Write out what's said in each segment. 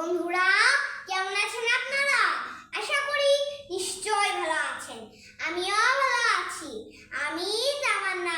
বন্ধুরা কেমন আছেন আপনারা? আশা করি নিশ্চয় ভালো আছেন। আমিও ভালো আছি। আমি তামান্না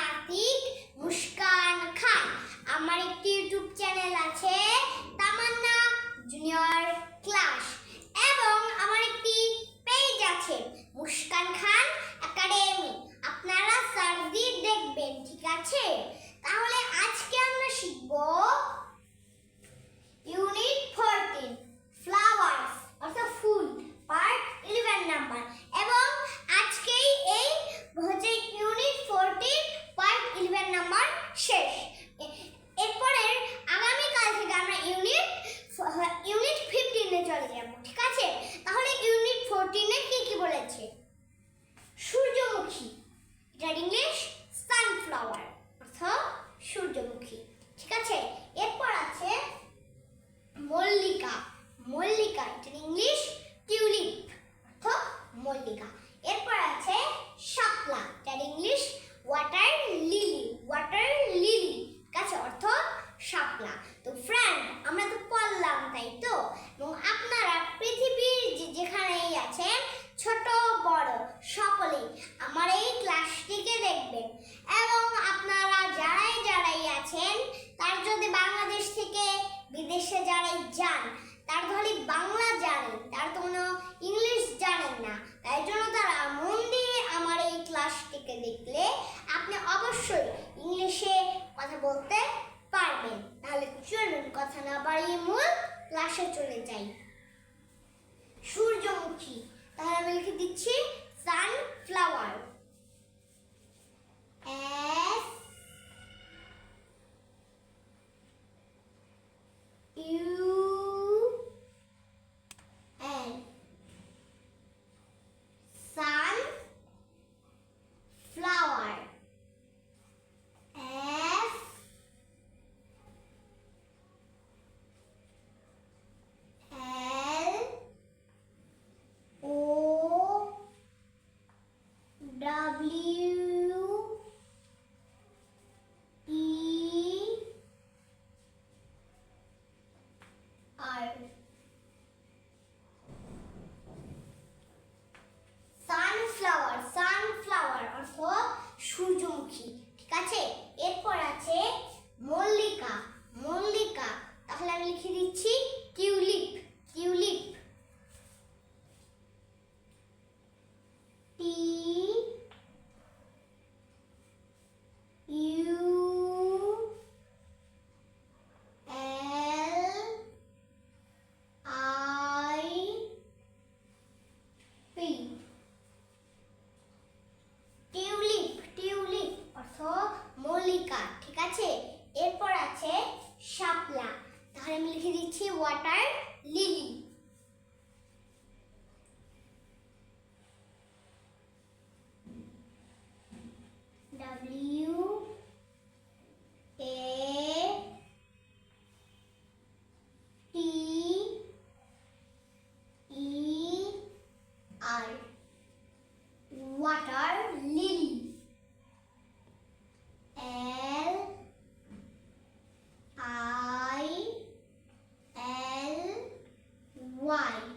সবাই জান, তার খালি বাংলা জানেন তার কোনো ইংলিশ জানেন না। তাই জন্য তারা মন দিয়ে আমার এই ক্লাসটিকে দেখলে আপনি অবশ্যই ইংলিশে কথা বলতে পারবেন। তাহলে চলুন, কথা না বাড়িয়ে মূল ক্লাসে চলে যাই। সূর্যমুখী, তাহলে আমি লিখে দিচ্ছি why?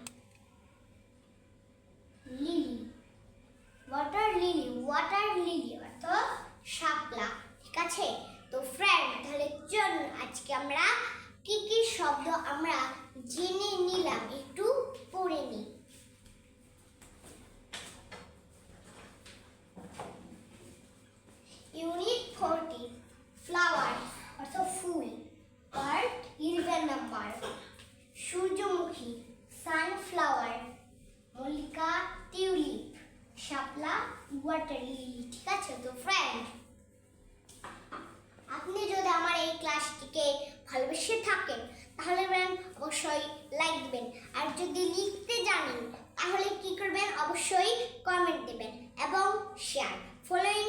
কোয়ার্টারলি ঠিক আছে? তো ফ্রেন্ড আপনি যদি আমার এই ক্লাসটিকে ভালোবেসে থাকেন, তাহলে ম্যাম অবশ্যই লাইক দেবেন। আর যদি লিখতে জানেন, তাহলে কি করবেন? অবশ্যই কমেন্ট দেবেন এবং শেয়ার ফলোয়িং